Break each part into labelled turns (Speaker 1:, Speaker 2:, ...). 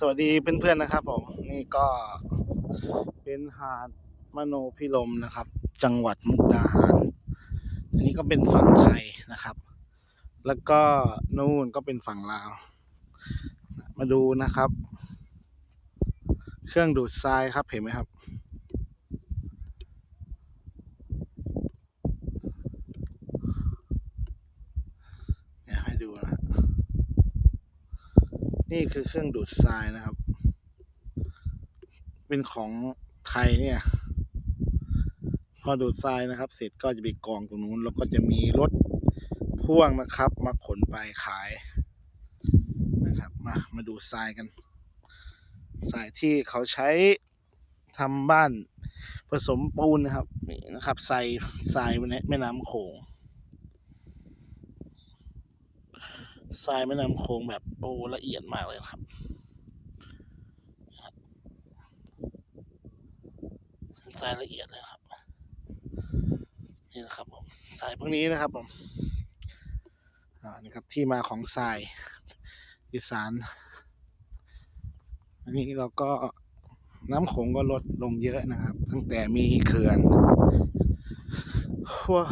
Speaker 1: สวัสดีเพื่อนๆนะครับ ผมนี่ก็เป็นหาดมโนพิรมนะครับ จังหวัดมุกดาหารอันนี้ก็เป็นฝั่งไทยนะครับ แล้วก็นู่นก็เป็นฝั่งลาว มาดูนะครับ เครื่องดูดทรายครับเห็นไหมครับ เนี่ยให้ดูนะฮะ นี่คือเครื่องดูดทรายนะครับ เป็นของไทยเนี่ย พอดูดทรายนะครับ เสร็จก็จะไปกองตรงนู้น แล้วก็จะมีรถพ่วงนะครับ มาขนไปขายนะครับ มามาดูทรายกันทรายที่เขาใช้ทำบ้านผสมปูนนะครับนี่นะครับใส่ทรายในแม่น้ำโขง ทรายแม่น้ำโขงแบบโอ้ละเอียดมากเลยครับ ทรายละเอียดเลยครับ นี่นะครับผมทรายพวกนี้นะครับผมอ่านี่ครับที่มาของทรายอีสาน อันนี้เราก็น้ำโขงก็ลดลงเยอะนะครับ ตั้งแต่มีเขื่อนว้า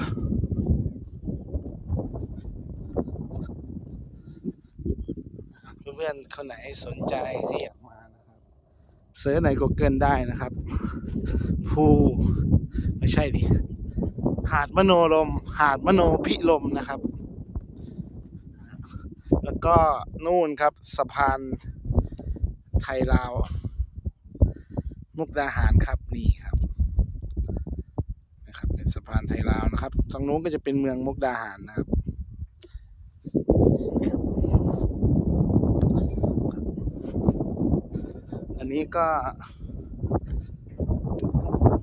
Speaker 1: เพื่อนๆคนไหนสนใจที่อยากมานะครับเซิร์ชใน Google ได้นะครับ ภูไม่ใช่ดิหาดมโนลม หาดมโนพิลมนะครับ แล้วก็นู่นครับสะพานไทยลาว มุกดาหารครับนี่ครับนะครับเป็นสะพานไทยลาวนะครับตรงนู้นก็จะเป็นเมืองมุกดาหารนะครับ อันนี้ก็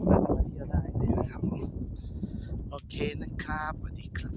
Speaker 1: น่าจะมาเที่ยวได้เลยนะครับผมโอเคนะครับสวัสดีครับ